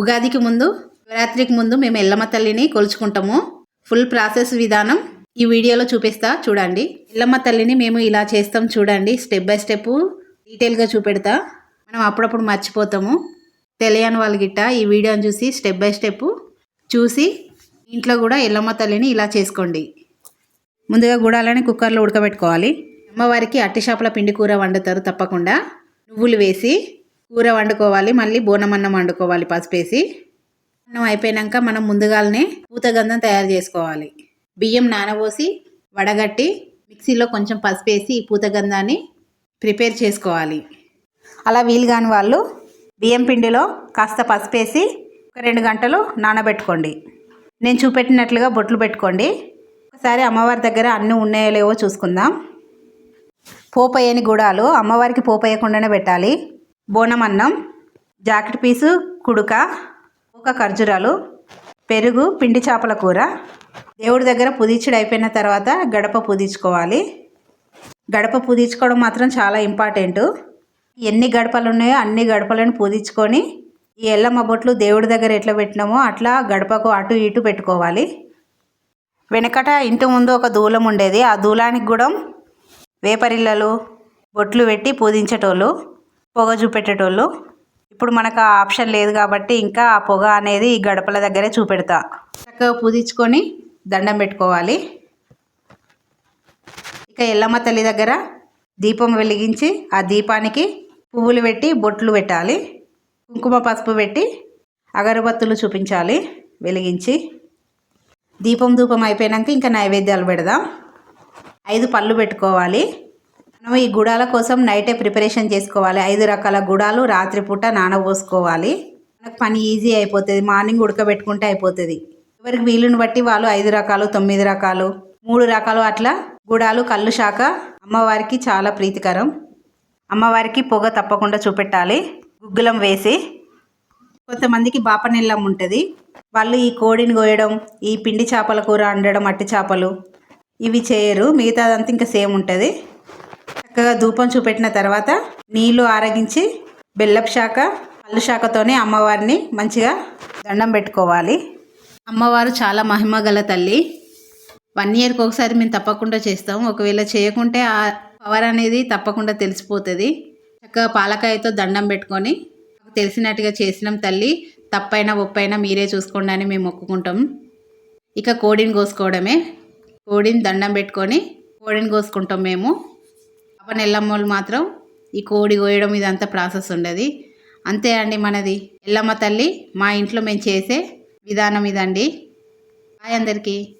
ఉగాదికి ముందు శివరాత్రికి ముందు మేము ఎల్లమ్మ తల్లిని కొలుచుకుంటాము. ఫుల్ ప్రాసెస్ విధానం ఈ వీడియోలో చూపిస్తా చూడండి. ఎల్లమ్మ తల్లిని మేము ఇలా చేస్తాం చూడండి స్టెప్ బై స్టెప్ డీటెయిల్గా చూపెడతా. మనం అప్పుడప్పుడు మర్చిపోతాము. తెలియని వాళ్ళ గిట్ట ఈ వీడియోని చూసి స్టెప్ బై స్టెప్ చూసి ఇంట్లో కూడా ఎల్లమ్మ తల్లిని ఇలా చేసుకోండి. ముందుగా గుడాలని కుక్కర్లో ఉడకబెట్టుకోవాలి. అమ్మవారికి అట్టి షాపుల పిండి కూర వండుతారు తప్పకుండా. నువ్వులు వేసి కూర వండుకోవాలి మళ్ళీ బోనమన్నం వండుకోవాలి పసుపేసి. అన్నం అయిపోయాక మనం ముందుగానే పూతగంధం తయారు చేసుకోవాలి. బియ్యం నానబోసి వడగట్టి మిక్సీలో కొంచెం పసుపు వేసి ఈ పూతగంధాన్ని ప్రిపేర్ చేసుకోవాలి. అలా వీలు కాని వాళ్ళు బియ్యం పిండిలో కాస్త పసుపు వేసి ఒక రెండు గంటలు నానబెట్టుకోండి. నేను చూపెట్టినట్లుగా బొట్లు పెట్టుకోండి. ఒకసారి అమ్మవారి దగ్గర అన్నీ ఉన్నాయో లేవో చూసుకుందాం. పోపయ్యని గుడాలు అమ్మవారికి పోపయ్యకుండానే పెట్టాలి. బోనం అన్నం జాకెట్ పీసు కుడుక ఒక ఖర్జూరాలు పెరుగు పిండి చేపల కూర. దేవుడి దగ్గర పుదించుడు అయిపోయిన తర్వాత గడప పుదించుకోవాలి. గడప పుదించుకోవడం మాత్రం చాలా ఇంపార్టెంట్. ఎన్ని గడపలు ఉన్నాయో అన్ని గడపలను పూజించుకొని ఈ ఎల్లమ్మ బొట్లు దేవుడి దగ్గర ఎట్లా పెట్టినామో అట్లా గడపకు అటు ఇటు పెట్టుకోవాలి. వెనకట ఇంటి ముందు ఒక దూలం ఉండేది. ఆ దూలానికి కూడా వేపరిల్లలు బొట్లు పెట్టి పూజించేటోళ్ళు పొగ చూపెట్టేటోళ్ళు. ఇప్పుడు మనకు ఆ ఆప్షన్ లేదు కాబట్టి ఇంకా ఆ పొగ అనేది ఈ గడపల దగ్గరే చూపెడతా. చక్కగా పూజించుకొని దండం పెట్టుకోవాలి. ఇక ఎల్లమ్మ తల్లి దగ్గర దీపం వెలిగించి ఆ దీపానికి పువ్వులు పెట్టి బొట్లు పెట్టాలి. కుంకుమ పసుపు పెట్టి అగరబత్తులు చూపించాలి వెలిగించి. దీపం ధూపం అయిపోయాక ఇంకా నైవేద్యాలు పెడదాం. ఐదు పళ్ళు పెట్టుకోవాలి. మనం ఈ గుడాల కోసం నైటే ప్రిపరేషన్ చేసుకోవాలి. ఐదు రకాల గుడాలు రాత్రిపూట నానబోసుకోవాలి. మనకు పని ఈజీ అయిపోతుంది. మార్నింగ్ ఉడకబెట్టుకుంటే అయిపోతుంది. ఎవరికి వీలుని బట్టి వాళ్ళు ఐదు రకాలు తొమ్మిది రకాలు మూడు రకాలు అట్లా గుడాలు కళ్ళు శాఖ అమ్మవారికి చాలా ప్రీతికరం. అమ్మవారికి పొగ తప్పకుండా చూపెట్టాలి. గుగ్గులం వేసి కొంతమందికి బాపనెల్లం ఉంటుంది. వాళ్ళు ఈ కోడిని కోయడం ఈ పిండి చేపల కూర వండడం అట్టి చేపలు ఇవి చేయరు. మిగతాదంతా ఇంకా సేమ్ ఉంటుంది. చక్కగా ధూపం చూపెట్టిన తర్వాత నీళ్ళు ఆరగించి బెల్లపు శాఖ పళ్ళు శాఖతోనే అమ్మవారిని మంచిగా దండం పెట్టుకోవాలి. అమ్మవారు చాలా మహిమ గల తల్లి. వన్ ఇయర్కి ఒకసారి మేము తప్పకుండా చేస్తాం. ఒకవేళ చేయకుంటే ఆ పవర్ అనేది తప్పకుండా తెలిసిపోతుంది. చక్కగా పాలకాయతో దండం పెట్టుకొని తెలిసినట్టుగా చేసినాం తల్లి. తప్పైనా ఒప్పైనా మీరే చూసుకోండి అని మేము మొక్కుకుంటాం. ఇక కోడిని కోసుకోవడమే. కోడిని దండం పెట్టుకొని కోడిని కోసుకుంటాం మేము. పాప ఎల్లమ్మలు మాత్రం ఈ కోడి కోయడం ఇదంతా ప్రాసెస్ ఉండదు. అంతే అండి మనది. ఎల్లమ్మ తల్లి మా ఇంట్లో మేము చేసే విధానం ఇదండి. హాయ్ అందరికీ.